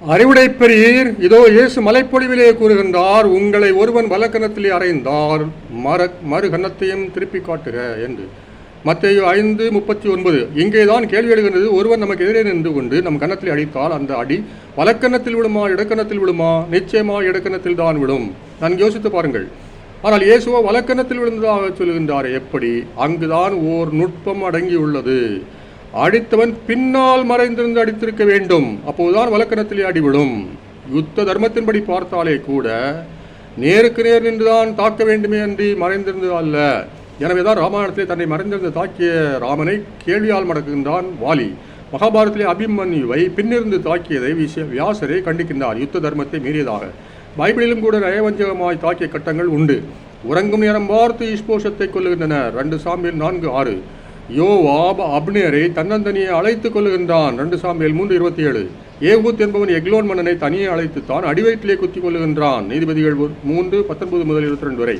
அறிவுடை பெரியீர் இதோ இயேசு மலைப்பொழிவிலே கூறுகின்றார் உங்களை ஒருவன் வலக்கணத்திலே அறைந்தார் மர மறு கன்னத்தையும் திருப்பி காட்டுக என்று. மற்ற ஐந்து முப்பத்தி ஒன்பது இங்கேதான் கேள்வி எழுகின்றது ஒருவன் நமக்கு எதிரே நின்று கொண்டு நம் கன்னத்தில் அடித்தால் அந்த அடி வலக்கணத்தில் விழுமா இடக்கணத்தில் விழுமா? நிச்சயமா இடக்கணத்தில் தான் விடும் நான் யோசித்து பாருங்கள். ஆனால் இயேசுவோ வலக்கணத்தில் விழுந்ததாக சொல்கின்றார் எப்படி? அங்குதான் ஓர் நுட்பம் அடங்கியுள்ளது. அடித்தவன் பின்னால் மறைந்திருந்து அடித்திருக்க வேண்டும். அப்போதுதான் வழக்கணத்திலே அடிவிடும் யுத்த தர்மத்தின்படி பார்த்தாலே கூட நேருக்கு நேர் நின்றுதான் தாக்க வேண்டுமே அன்றி மறைந்திருந்தது அல்ல. எனவேதான் ராமாயணத்திலே தன்னை மறைந்திருந்து தாக்கிய ராமனை கேள்வியால் மடக்குகின்றான் வாலி. மகாபாரதத்திலே அபிமன்யுவை பின்னிருந்து தாக்கியதை விஷ வியாசரே கண்டிக்கின்றார் யுத்த தர்மத்தை மீறியதாக. பைபிளிலும் கூட நயவஞ்சகமாய் தாக்கிய கட்டங்கள் உண்டு. உறங்கும் நேரம் பார்த்து இஸ்போஷத்தை கொல்லுகின்றனர் ரெண்டு சாமியில் நான்கு ஆறு. யோவாப் அப்னேரை தன்னந்தனியை அழைத்துக் கொள்ளுகின்றான். ரெண்டு சாமியில் மூன்று இருபத்தி ஏழு. ஏகூத் என்பவன் எக்லோன் மன்னனை தனியே அழைத்து தான் அடிவயிற்றிலே குத்திக் கொள்ளுகின்றான். நீதிபதிகள் மூன்று பத்தொன்பது முதல் இருபத்தி ரெண்டு வரை.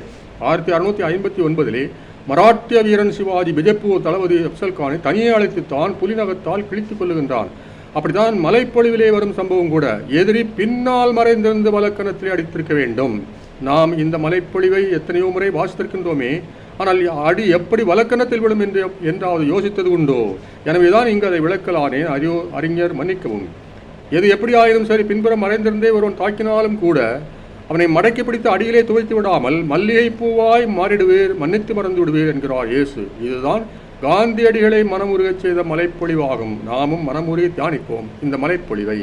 ஆயிரத்தி அறுநூத்தி ஐம்பத்தி ஒன்பதிலே மராட்டிய வீரன் சிவாஜி பிஜப்பூர் தளபதி அப்சல் கானை தனியே அழைத்து தான் புலிநகத்தால் கிழித்துக் கொள்ளுகின்றான். அப்படித்தான் மலைப்பொழிவிலே வரும் சம்பவம் கூட எதிரி பின்னால் மறைந்திருந்து வழக்கணத்திலே அடித்திருக்க வேண்டும். நாம் இந்த மலைப்பொழிவை எத்தனையோ முறை வாசித்திருக்கின்றோமே ஆனால் அடி எப்படி வழக்கணத்தில் விடும் என்று என்றாவது யோசித்தது உண்டோ? எனவேதான் இங்கு அதை விளக்கலானேன் அறிவு அறிஞர் மன்னிக்கவும். எது எப்படி ஆயினும் சரி பின்புறம் மறைந்திருந்தே ஒருவன் தாக்கினாலும் கூட அவனை மடக்கி பிடித்து அடியிலே துவைத்து விடாமல் மல்லிகை பூவாய் மாறிடுவீர் மன்னித்து மறந்து விடுவீர் என்கிறார் இயேசு. இதுதான் காந்தியடிகளை மனமுருகச் செய்த மலைப்பொழிவாகும். நாமும் மனமுருகி தியானிப்போம். இந்த மலைப்பொழிவை